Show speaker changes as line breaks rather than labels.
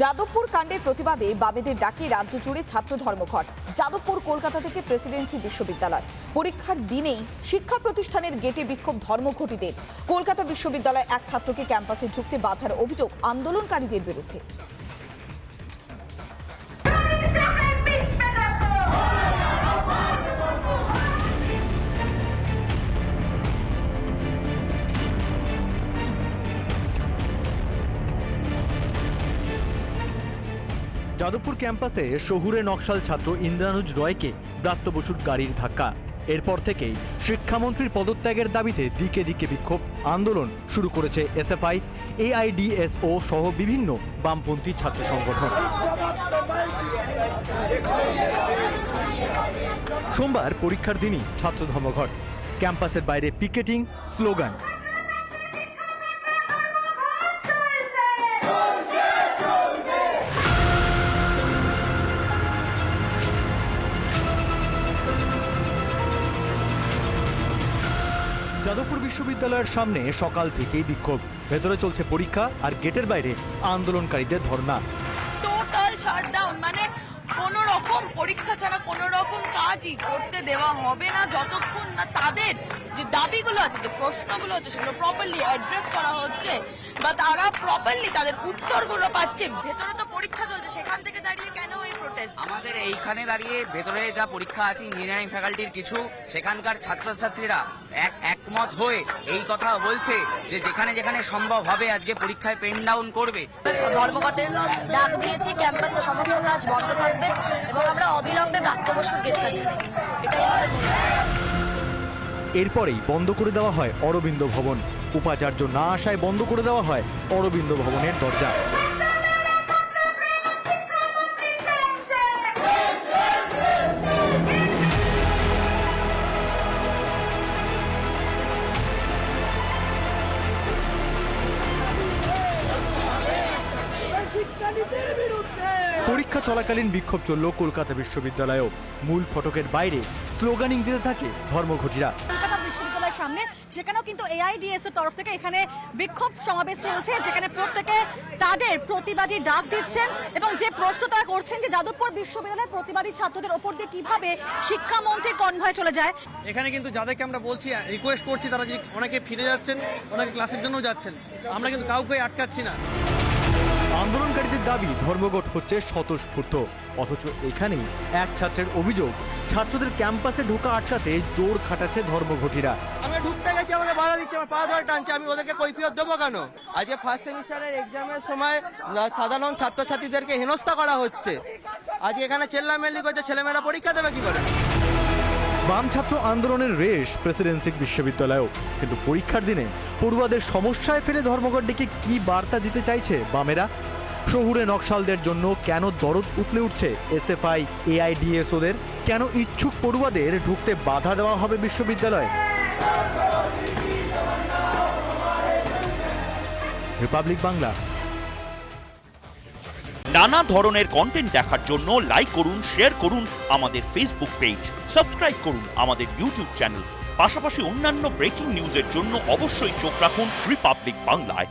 যাদবপুর কাণ্ডের প্রতিবাদে বামেদের ডাকে রাজ্য জুড়ে ছাত্র ধর্মঘট। যাদবপুর, কলকাতা থেকে প্রেসিডেন্সি বিশ্ববিদ্যালয়। পরীক্ষার দিনেই শিক্ষা প্রতিষ্ঠানের গেটে বিক্ষোভ ধর্মঘটিতে। কলকাতা বিশ্ববিদ্যালয় এক ছাত্রকে ক্যাম্পাসে ঢুকতে বাধার অভিযোগ আন্দোলনকারীদের বিরুদ্ধে।
যাদবপুর ক্যাম্পাসে শহুরে নকশাল ছাত্র ইন্দ্রানুজ রয়কে ব্রাত্য বসুর গাড়ির ধাক্কা। এরপর থেকেই শিক্ষামন্ত্রীর পদত্যাগের দাবিতে দিকে দিকে বিক্ষোভ, আন্দোলন শুরু করেছে এসএফআই, এআইডিএসও সহ বিভিন্ন বামপন্থী ছাত্র সংগঠন। সোমবার পরীক্ষার দিনই ছাত্র ধর্মঘট। ক্যাম্পাসের বাইরে পিকেটিং, স্লোগান যাদবপুর বিশ্ববিদ্যালয়ের সামনে সকাল থেকেই বিক্ষোভ। ভেতরে চলছে পরীক্ষা আর গেটের বাইরে আন্দোলনকারীদের ধর্ণা।
টোটাল শাটডাউন মানে কোনো রকম পরীক্ষা ছাড়া কোনো রকম কাজই করতে দেওয়া হবে না, যতক্ষণ না তাদের দাবিগুলো আছে যে প্রশ্নগুলো আছে সেগুলো প্রপারলি অ্যাড্রেস করা হচ্ছে বা তারা প্রপারলি তাদের উত্তরগুলো পাচ্ছে। ভেতরে তো পরীক্ষা চলছে সেখান থেকে দাঁড়িয়ে কেন এই প্রোটেস্ট
আমাদের এইখানে দাঁড়িয়ে ভেতরে যা পরীক্ষা আছে ইঞ্জিনিয়ারিং ফ্যাকাল্টির কিছু সেখানকার ছাত্রছাত্রীরা এক একমত হয়ে এই কথা বলছে যে যেখানে যেখানে সম্ভব হবে আজকে পরীক্ষায় পেন ডাউন করবে।
ধর্মঘটের ডাক দিয়েছি ক্যাম্পাসে সমস্ত কাজ বন্ধ থাকবে এবং আমরা অবিলম্বে প্রাপ্তবর্ষর গ্রেপ্তারি চাই এটাই আমাদের।
এরপরেই বন্ধ করে দেওয়া হয় অরবিন্দ ভবন। উপাচার্য না আসায় বন্ধ করে দেওয়া হয় অরবিন্দ ভবনের দরজা। পরীক্ষা চলাকালীন বিক্ষোভ চলল কলকাতা বিশ্ববিদ্যালয়েও। মূল ফটকের বাইরে স্লোগানিং দিতে থাকে ধর্মঘটিরা।
কলকাতা বিশ্ববিদ্যালয়ের সামনে সেখানেও কিন্তু এআইডিএস এর তরফ থেকে এখানে বিক্ষোভ সমাবেশ চলছে যেখানে প্রত্যেকে তাদের প্রতিবাদী ডাক দিচ্ছেন এবং যে প্রশ্ন তারা করছেন যে যাদবপুর বিশ্ববিদ্যালয়ের প্রতিবাদী ছাত্রদের ওপর দিয়ে কীভাবে শিক্ষামন্ত্রী কনভয় চলে যায়।
এখানে কিন্তু যাদেরকে আমরা বলছি রিকোয়েস্ট করছি তারা যদি অনেকে ফিরে যাচ্ছেন অনেকে ক্লাসের জন্যও যাচ্ছেন আমরা কিন্তু কাউকে আটকাচ্ছি না।
আন্দোলনকারীদের দাবি ধর্মঘট হচ্ছে স্বতঃস্ফূর্ত। অথচ এখানেই এক ছাত্রের অভিযোগ ছাত্রদের ক্যাম্পাসে ঢোকা আটকাতে জোর খাটাচ্ছে ধর্মঘটিরা।
আমি ঢুকতে গেছি আমাকে বাধা দিচ্ছে আমার পা ধরে টানছে আমি ওদেরকে কৈফিয়ত দেবো কেন? আজকে ফার্স্ট সেমিস্টারের এক্সামের সময় সাধারণ ছাত্রছাত্রীদেরকে হেনস্থা করা হচ্ছে। আজকে এখানে চেল্লামেল্লি করছে ছেলেমেয়েরা পরীক্ষা দেবে কি করে?
বাম ছাত্র আন্দোলনের রেশ প্রেসিডেন্সি বিশ্ববিদ্যালয়েও। কিন্তু পরীক্ষার দিনে পড়ুয়াদের সমস্যায় ফেলে ধর্মঘট ডেকে কি বার্তা দিতে চাইছে বামেরা? শহুরে নকশালদের জন্য কেন দরদ উতলে উঠছে? এসএফআই, এআইডিএসওদের কেন ইচ্ছুক পড়ুয়াদের ঢুকতে বাধা দেওয়া হবে বিশ্ববিদ্যালয়ে? রিপাবলিক বাংলা।
নানা ধরনের কন্টেন্ট দেখার জন্য লাইক করুন শেয়ার করুন আমাদের ফেসবুক পেজ সাবস্ক্রাইব করুন আমাদের ইউটিউব চ্যানেল পাশাপাশি অন্যান্য ব্রেকিং নিউজের জন্য অবশ্যই চোখ রাখুন রিপাবলিক বাংলায়